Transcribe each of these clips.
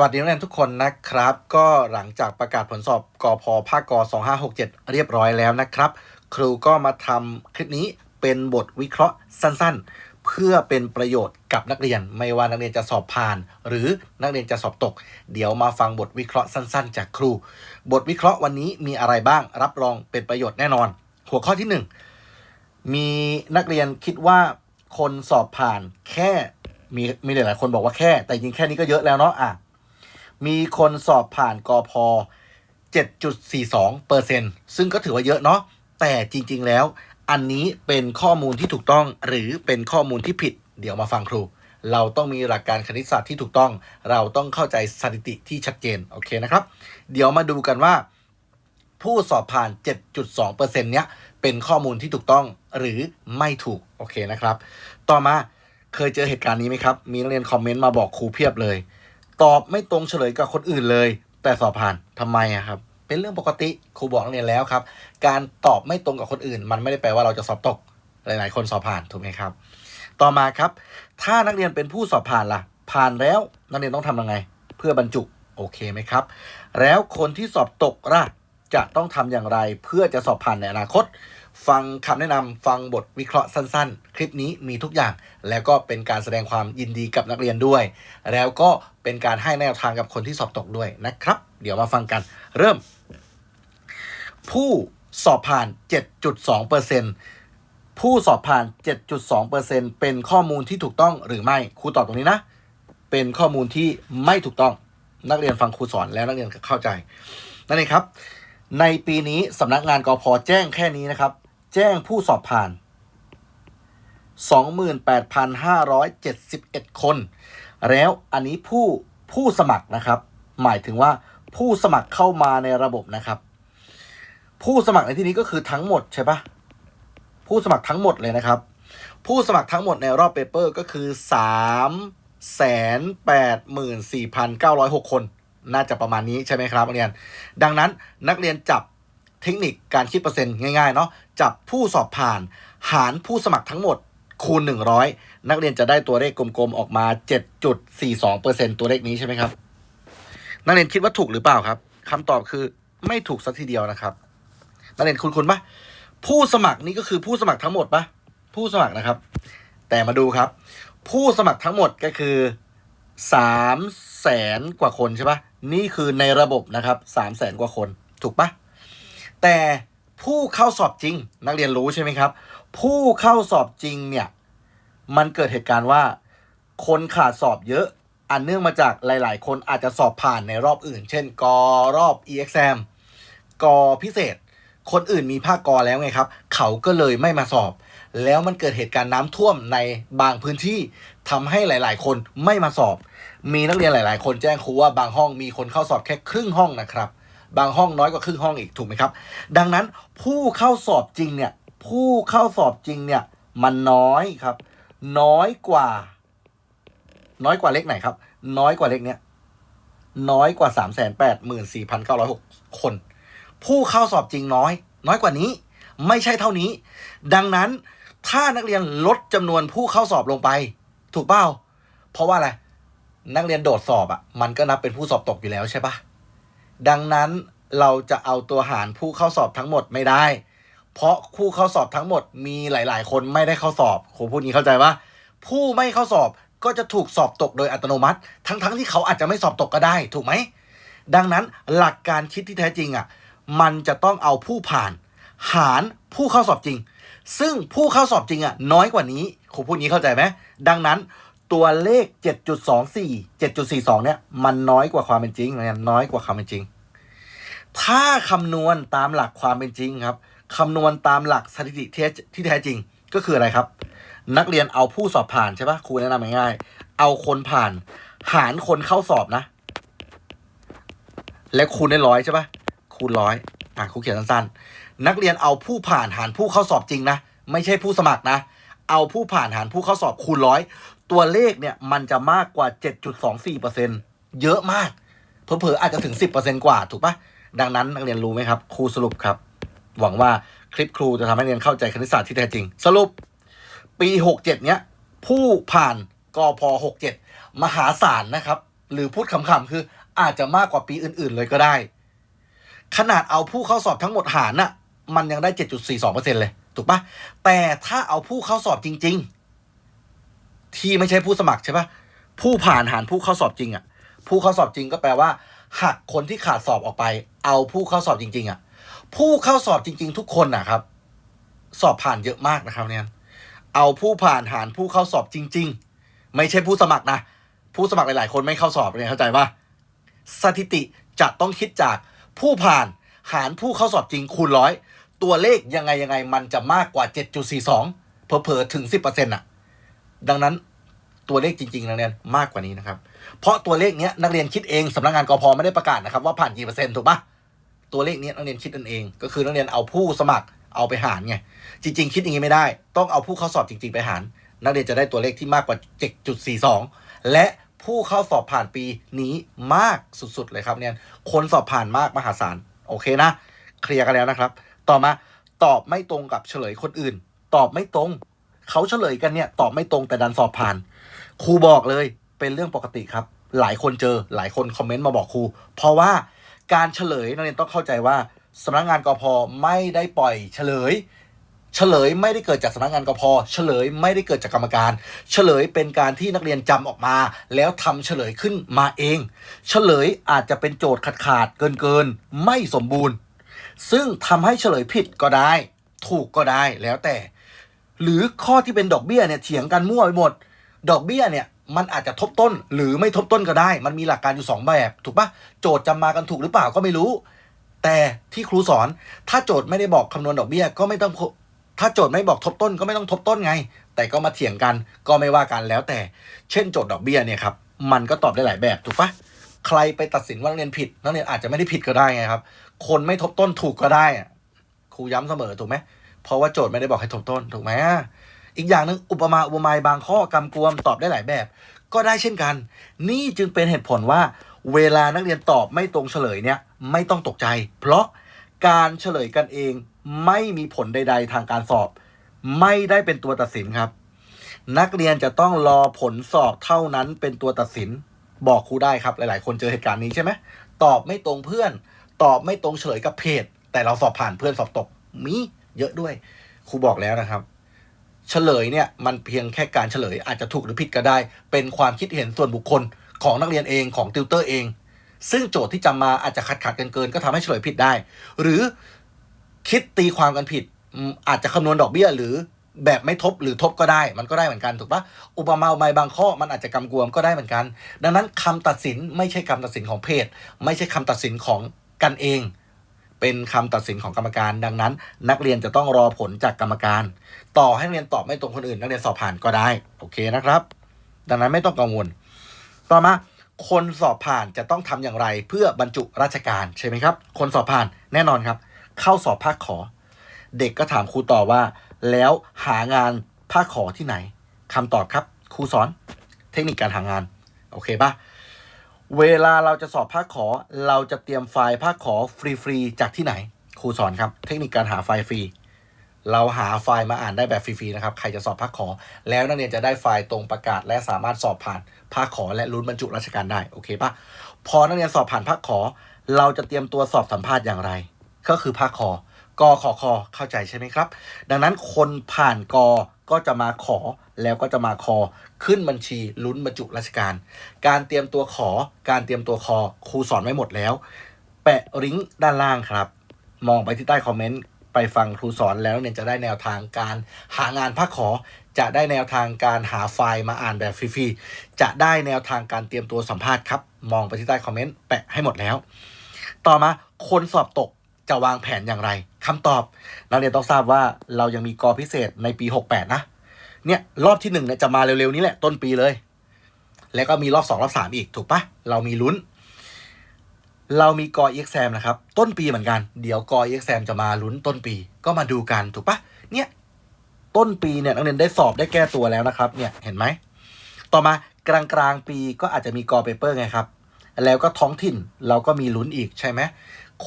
สวัสดีนักเรียนทุกคนนะครับ ก็หลังจากประกาศผลสอบกอพภาคก2567 เรียบร้อยแล้วนะครับ ครูก็มาทำคลิปนี้เป็นบทวิเคราะห์สั้นๆ เพื่อเป็นประโยชน์กับนักเรียน ไม่ว่านักเรียนจะสอบผ่าน หรือนักเรียนจะสอบตก เดี๋ยวมาฟังบทวิเคราะห์สั้นๆ จากครู บทวิเคราะห์วันนี้มีอะไรบ้างรับรองเป็นประโยชน์แน่นอน หัวข้อที่หนึ่งมีนักเรียนคิดว่าคนสอบผ่านแค่มีมีหลายๆคนบอกว่าแค่ แต่จริงแค่นี้ก็เยอะแล้วเนาะอะ มีคนสอบผ่านกอพ7.42เปอร์เซ็นซึ่งก็ถือว่าเยอะเนาะแต่จริง ๆ แล้ว อันนี้เป็นข้อมูลที่ถูกต้อง หรือเป็นข้อมูลที่ผิด เดี๋ยวมาฟังครู เราต้องมีหลักการคณิตศาสตร์ที่ถูกต้อง เราต้องเข้าใจสถิติที่ชัดเจนโอเคนะครับ เดี๋ยวมาดูกันว่า ผู้สอบผ่าน 7.2%เนี้ยเป็นข้อมูลที่ถูกต้องหรือไม่ถูกโอเคนะครับ ต่อมาเคยเจอเหตุการณ์นี้ไหมครับ มีนักเรียนคอมเมนต์มาบอกครูเพียบเลย ตอบไม่ตรงเฉลยกับคนอื่นเลย แต่สอบผ่านทำไมอะครับเป็นเรื่องปกติครูบอกนักเรียนแล้วครับ การตอบไม่ตรงกับคนอื่น มันไม่ได้แปลว่าเราจะสอบตกหลาย ๆ คนสอบผ่านถูกไหมครับ ต่อมาครับ ถ้านักเรียนเป็นผู้สอบผ่านล่ะ ผ่านแล้วนักเรียนต้องทำยังไง เพื่อบรรจุโอเคไหมครับ แล้วคนที่สอบตกล่ะจะต้องทำอย่างไรเพื่อจะสอบผ่านในอนาคต ฟังคำแนะนำฟังบทวิเคราะห์สั้น ๆ คลิปนี้มีทุกอย่าง แล้วก็เป็นการแสดงความยินดีกับนักเรียนด้วย แล้วก็เป็นการให้แนวทางกับคนที่สอบตกด้วยนะครับ เดี๋ยวมาฟังกัน เริ่ม ผู้สอบผ่าน 7.2%ผู้สอบผ่าน 7.2%เป็นข้อมูลที่ถูกต้องหรือไม่ครูตอบตรงนี้นะ เป็นข้อมูลที่ไม่ถูกต้องนักเรียนฟังครูสอนแล้วนักเรียนเข้าใจนั่นเองครับ ในปีนี้สำนักงานกพแจ้งแค่นี้นะครับ แจ้งผู้สอบผ่าน 28,571 คน แล้วอันนี้ผู้ผู้สมัครนะครับ หมายถึงว่าผู้สมัครเข้ามาในระบบนะครับ ผู้สมัครในที่นี้ก็คือทั้งหมดใช่ปะผู้สมัครทั้งหมดเลยนะครับ ผู้สมัครทั้งหมดในรอบเปเปอร์ก็คือ3แสนแปดหมื่นสี่พันเก้าร้อยหกคน น่าจะประมาณนี้ใช่ไหมครับนักเรียน ดังนั้นนักเรียนจับ เทคนิคการคิดเปอร์เซ็นต์ง่ายๆเนาะจับผู้สอบผ่าน หารผู้สมัครทั้งหมดคูณ 100 นักเรียนจะได้ตัวเลขกลมๆออกมา 7.42%ตัวเลขนี้ใช่ไหมครับ นักเรียนคิดว่าถูกหรือเปล่าครับคำตอบคือไม่ถูกสักทีเดียวนะครับ นักเรียนคุณคุณปะผู้สมัครนี่ก็คือผู้สมัครทั้งหมดปะผู้สมัครนะครับ แต่มาดูครับ ผู้สมัครทั้งหมดก็คือสามแสนกว่าคนใช่ปะนี่คือในระบบนะครับสามแสนกว่าคนถูกปะ แต่ผู้เข้าสอบจริง นักเรียนรู้ใช่ไหมครับ ผู้เข้าสอบจริงเนี่ย มันเกิดเหตุการณ์ว่า คนขาดสอบเยอะ อันเนื่องมาจากหลาย ๆ คนอาจจะสอบผ่านในรอบอื่น เช่นกอรอบ exam กอพิเศษ คนอื่นมีภาคกอแล้วไงครับ เขาก็เลยไม่มาสอบ แล้วมันเกิดเหตุการณ์น้ำท่วมในบางพื้นที่ทำให้หลาย ๆ คนไม่มาสอบ มีนักเรียนหลาย ๆ คนแจ้งครูว่าบางห้องมีคนเข้าสอบแค่ครึ่งห้องนะครับ บางห้องน้อยกว่าครึ่งห้องอีกถูกไหมครับ ดังนั้นผู้เข้าสอบจริงเนี่ยผู้เข้าสอบจริงเนี่ยมันน้อยครับ น้อยกว่า น้อยกว่าเลขไหนครับ น้อยกว่าเลขเนี้ยน้อยกว่าสามแสนแปดหมื่นสี่พันเก้าร้อยหกคน ผู้เข้าสอบจริงน้อย น้อยกว่านี้ ไม่ใช่เท่านี้ ดังนั้นถ้านักเรียนลดจำนวนผู้เข้าสอบลงไป ถูกเปล่าเพราะว่าอะไรนักเรียนโดดสอบอะ่ะ มันก็นับเป็นผู้สอบตกอยู่แล้วใช่ปะ ดังนั้นเราจะเอาตัวหารผู้เข้าสอบทั้งหมดไม่ได้ เพราะผู้เข้าสอบทั้งหมดมีหลาย ๆ คนไม่ได้เข้าสอบครูพูดนี้เข้าใจว่าผู้ไม่เข้าสอบก็จะถูกสอบตกโดยอัตโนมัติ ทั้งๆที่เขาอาจจะไม่สอบตกก็ได้ถูกไหม ดังนั้นหลักการคิดที่แท้จริงอะ มันจะต้องเอาผู้ผ่าน หารผู้เข้าสอบจริง ซึ่งผู้เข้าสอบจริงอะน้อยกว่านี้ครูพูดนี้เข้าใจไหมดังนั้น ตัวเลข 7.24 7.42 เนี่ย มันน้อยกว่าความเป็นจริงนะน้อยกว่าความเป็นจริง ถ้าคำนวณตามหลักความเป็นจริงครับคำนวณตามหลักสถิติที่ที่แท้จริงก็คืออะไรครับ นักเรียนเอาผู้สอบผ่านใช่ปะครูแนะนำง่ายๆเอาคนผ่านหารคนเข้าสอบนะ และคูณได้ร้อยใช่ปะคูณร้อยอะครูเขียนสั้นๆ นักเรียนเอาผู้ผ่านหารผู้เข้าสอบจริงนะ ไม่ใช่ผู้สมัครนะ เอาผู้ผ่านหารผู้เข้าสอบคูณร้อย ตัวเลขเนี่ยมันจะมากกว่า 7.24%เยอะมาก เผลอๆอาจจะถึง 10%กว่าถูกปะดังนั้นนักเรียนรู้ไหมครับ ครูสรุปครับ หวังว่าคลิปครูจะทำให้นักเรียนเข้าใจคณิตศาสตร์ที่แท้จริง สรุป ปี 67 เนี้ยผู้ผ่านกพ67 มหาศาลนะครับ หรือพูดขำๆคืออาจจะมากกว่าปีอื่นๆเลยก็ได้ ขนาดเอาผู้เข้าสอบทั้งหมดหารน่ะมันยังได้ 7.42%เลยถูกปะแต่ถ้าเอาผู้เข้าสอบจริง ๆ ที่ไม่ใช่ผู้สมัครใช่ปะผู้ผ่านหารผู้เข้าสอบจริงอะ ผู้เข้าสอบจริงก็แปลว่าหักคนที่ขาดสอบออกไป เอาผู้เข้าสอบจริง ๆอะ ผู้เข้าสอบจริง ๆ ทุกคนนะครับ สอบผ่านเยอะมากนะครับเนี่ยเอาผู้ผ่านหารผู้เข้าสอบจริง ๆ ไม่ใช่ผู้สมัครนะผู้สมัครหลายๆคนไม่เข้าสอบเนี่ยเข้าใจปะสถิติจะต้องคิดจากผู้ผ่านหารผู้เข้าสอบจริงคูณร้อยตัวเลขยังไงยังไงมันจะมากกว่า 7.42เผลอๆถึง 10%อะ ดังนั้นตัวเลขจริงๆนักเรียนมากกว่านี้นะครับ เพราะตัวเลขเนี้ยนักเรียนคิดเองสำนักงานกพไม่ได้ประกาศนะครับ ว่าผ่านกี่เปอร์เซ็นต์ถูกปะตัวเลขเนี้ยนักเรียนคิดกันเอง ก็คือนักเรียนเอาผู้สมัครเอาไปหารไงจริง ๆ คิดอย่างนี้ไม่ได้ ต้องเอาผู้เข้าสอบจริง ๆ ไปหาร นักเรียนจะได้ตัวเลขที่มากกว่า 7.42 และผู้เข้าสอบผ่านปีนี้มากสุดๆเลยครับเนี่ยคนสอบผ่านมากมหาศาลโอเคนะ เคลียร์กันแล้วนะครับ ต่อมาตอบไม่ตรงกับเฉลยคนอื่น ตอบไม่ตรง เขาเฉลยกันเนี่ยตอบไม่ตรงแต่ดันสอบผ่าน ครูบอกเลยเป็นเรื่องปกติครับ หลายคนเจอหลายคนคอมเมนต์มาบอกครู เพราะว่าการเฉลยนักเรียนต้องเข้าใจว่าสำนักงานกพไม่ได้ปล่อยเฉลย เฉลยไม่ได้เกิดจากสำนักงานกพเฉลยไม่ได้เกิดจากกรรมการ เฉลยเป็นการที่นักเรียนจำออกมา แล้วทำเฉลยขึ้นมาเอง เฉลยอาจจะเป็นโจทย์ขาดขาดเกินเกินๆไม่สมบูรณ์ ซึ่งทำให้เฉลยผิดก็ได้ ถูกก็ได้แล้วแต่ หรือข้อที่เป็นดอกเบี้ยเนี่ยเถียงกันมั่วไปหมด ดอกเบี้ยเนี่ยมันอาจจะทบต้นหรือไม่ทบต้นก็ได้ มันมีหลักการอยู่สองแบบ ถูกปะโจทย์จำมากันถูกหรือเปล่าก็ไม่รู้ แต่ที่ครูสอน ถ้าโจทย์ไม่ได้บอกคำนวณดอกเบี้ยก็ไม่ต้อง ถ้าโจทย์ไม่บอกทบต้นก็ไม่ต้องทบต้นไง แต่ก็มาเถียงกันก็ไม่ว่ากันแล้วแต่ เช่นโจทย์ดอกเบี้ยเนี่ยครับ มันก็ตอบได้หลายแบบถูกปะใครไปตัดสินว่านักเรียนผิดนักเรียนอาจจะไม่ได้ผิดก็ได้ไงครับ คนไม่ทบต้นถูกก็ได้ครูย้ำเสมอถูกไหม เพราะว่าโจทย์ไม่ได้บอกให้ทบต้นถูกไหมอีกอย่างหนึ่งอุปมาอุปไมยบางข้อกำกวมตอบได้หลายแบบ ก็ได้เช่นกัน นี่จึงเป็นเหตุผลว่า เวลานักเรียนตอบไม่ตรงเฉลยเนี่ยไม่ต้องตกใจ เพราะการเฉลยกันเองไม่มีผลใด ๆ ทางการสอบ ไม่ได้เป็นตัวตัดสินครับ นักเรียนจะต้องรอผลสอบเท่านั้นเป็นตัวตัดสิน บอกครูได้ครับหลาย ๆ คนเจอเหตุการณ์นี้ใช่ไหมตอบไม่ตรงเพื่อน ตอบไม่ตรงเฉลยกับเพจแต่เราสอบผ่านเพื่อนสอบตกมี เยอะด้วยครูบอกแล้วนะครับ เฉลยเนี่ยมันเพียงแค่การเฉลยอาจจะถูกหรือผิดก็ได้ เป็นความคิดเห็นส่วนบุคคลของนักเรียนเองของติวเตอร์เอง ซึ่งโจทย์ที่จำมาอาจจะขัดขัดกันเกินก็ทำให้เฉลยผิดได้ หรือคิดตีความกันผิด อาจจะคำนวณดอกเบี้ยหรือแบบไม่ทบหรือทบก็ได้ มันก็ได้เหมือนกันถูกปะอุปมาอุปไมยบางข้อมันอาจจะกำกวมก็ได้เหมือนกัน ดังนั้นคำตัดสินไม่ใช่คำตัดสินของเพจ ไม่ใช่คำตัดสินของกันเอง เป็นคำตัดสินของกรรมการ ดังนั้น นักเรียนจะต้องรอผลจากกรรมการ ต่อให้นักเรียนตอบไม่ตรงคนอื่น นักเรียนสอบผ่านก็ได้โอเคนะครับ ดังนั้นไม่ต้องกังวล ต่อมาคนสอบผ่านจะต้องทำอย่างไรเพื่อบรรจุราชการใช่ไหมครับ คนสอบผ่านแน่นอนครับ เข้าสอบภาคขอ เด็กก็ถามครูต่อว่า แล้วหางานภาคขอที่ไหนคำตอบครับครูสอน เทคนิคการหางาน โอเคปะ เวลาเราจะสอบภาคขอ เราจะเตรียมไฟล์ภาคขอฟรีๆจากที่ไหน ครูสอนครับ เทคนิคการหาไฟล์ฟรี เราหาไฟล์มาอ่านได้แบบฟรีๆนะครับ ใครจะสอบภาคขอ แล้วนักเรียนจะได้ไฟล์ตรงประกาศ และสามารถสอบผ่านภาคขอ และลุ้นบรรจุราชการได้ โอเคปะพอนักเรียนสอบผ่านภาคขอ เราจะเตรียมตัวสอบสัมภาษณ์อย่างไร ก็คือภาคขอ กอขอคอเข้าใจใช่ไหมครับ ดังนั้นคนผ่านกอก็จะมาขอแล้วก็จะมาคอ ขึ้นบัญชีลุ้นบรรจุราชการ การเตรียมตัวขอ การเตรียมตัวคอครูสอนไว้หมดแล้ว แปะลิงก์ด้านล่างครับ มองไปที่ใต้คอมเมนต์ไปฟังครูสอนแล้วเนี่ยจะได้แนวทางการหางานภาคขอ จะได้แนวทางการหาไฟล์มาอ่านแบบฟรีๆจะได้แนวทางการเตรียมตัวสัมภาษณ์ครับ มองไปที่ใต้คอมเมนต์แปะให้หมดแล้ว ต่อมาคนสอบตก จะวางแผนอย่างไรคำตอบนักเรียนต้องทราบว่าเรายังมีกอพิเศษในปี 68 นะ เนี่ยรอบที่หนึ่งเนี่ยจะมาเร็วๆนี้แหละต้นปีเลย แล้วก็มีรอบสองรอบสามอีกถูกปะเรามีลุ้น เรามีกอ exam นะครับ ต้นปีเหมือนกัน เดี๋ยวกอ exam จะมาลุ้นต้นปี ก็มาดูกันถูกปะเนี่ยต้นปีเนี่ยนักเรียนได้สอบได้แก้ตัวแล้วนะครับเนี่ยเห็นไหมต่อมากลางกลางๆปีก็อาจจะมีกอเปเปอร์ไงครับ แล้วก็ท้องถิ่นเราก็มีลุ้นอีกใช่ไหม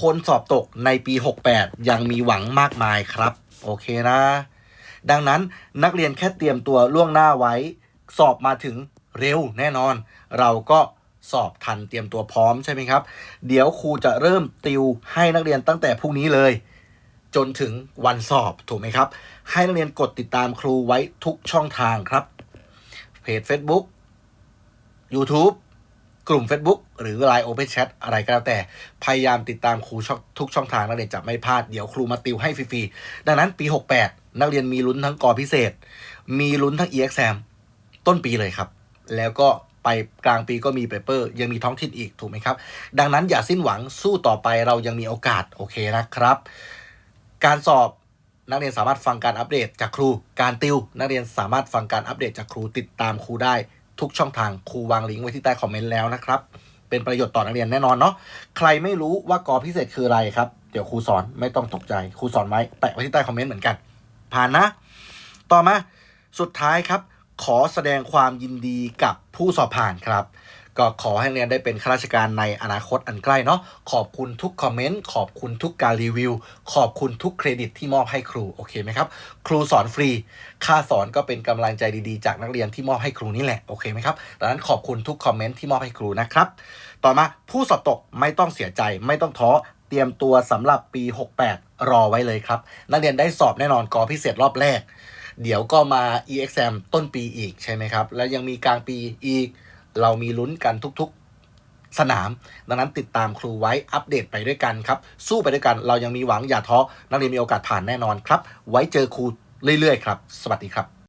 คนสอบตกในปี 68 ยังมีหวังมากมายครับ โอเคนะ ดังนั้นนักเรียนแค่เตรียมตัวล่วงหน้าไว้ สอบมาถึงเร็วแน่นอน เราก็สอบทันเตรียมตัวพร้อมใช่ไหมครับ เดี๋ยวครูจะเริ่มติวให้นักเรียนตั้งแต่พรุ่งนี้เลย จนถึงวันสอบถูกไหมครับ ให้นักเรียนกดติดตามครูไว้ทุกช่องทางครับเพจ Facebook YouTube กลุ่ม Facebook หรือ Line Open Chat อะไรก็แล้วแต่ พยายามติดตามครูชทุกช่องทางนักเรียนจะไม่พลาด เดี๋ยวครูมาติวให้ฟรีๆ ดังนั้นปี 68 นักเรียนมีลุ้นทั้งกอพิเศษ มีลุ้นทั้ง EXAM ต้นปีเลยครับ แล้วก็ไปกลางปีก็มีเปเปอร์ ยังมีท้องถิ่นอีกถูกไหมครับ ดังนั้นอย่าสิ้นหวังสู้ต่อไปเรายังมีโอกาสโอเคนะครับ การสอบนักเรียนสามารถฟังการอัปเดตจากครู การติว นักเรียนสามารถฟังการอัปเดตจากครูติดตามครูได้ ทุกช่องทางครูวางลิงก์ไว้ที่ใต้คอมเมนต์แล้วนะครับ เป็นประโยชน์ต่อนักเรียนแน่นอนเนาะใครไม่รู้ว่ากอพิเศษคืออะไรครับ เดี๋ยวครูสอนไม่ต้องตกใจครูสอนไว้แปะไว้ที่ใต้คอมเมนต์เหมือนกัน ผ่านนะ ต่อมาสุดท้ายครับ ขอแสดงความยินดีกับผู้สอบผ่านครับก็ขอให้เรียนได้เป็นข้าราชการในอนาคตอันใกล้เนาะขอบคุณทุกคอมเมนต์ขอบคุณทุกการรีวิว ขอบคุณทุกเครดิตที่มอบให้ครูโอเคไหมครับ ครูสอนฟรี ค่าสอนก็เป็นกำลังใจดีๆ จากนักเรียนที่มอบให้ครูนี่แหละโอเคไหมครับดังนั้นขอบคุณทุกคอมเมนต์ที่มอบให้ครูนะครับต่อมาผู้สอบตกไม่ต้องเสียใจไม่ต้องท้อเตรียมตัวสำหรับปี 68 รอไว้เลยครับ นักเรียนได้สอบแน่นอนกอพิเศษรอบแรก เดี๋ยวก็มา EXAM ต้นปีอีกใช่ไหมครับ แล้วยังมีกลางปีอีก เรามีลุ้นกันทุกๆสนาม ดังนั้นติดตามครูไว้อัปเดตไปด้วยกันครับ สู้ไปด้วยกันเรายังมีหวังอย่าท้อนักเรียนมีโอกาสผ่านแน่นอนครับ ไว้เจอครูเรื่อยๆ ครับ สวัสดีครับ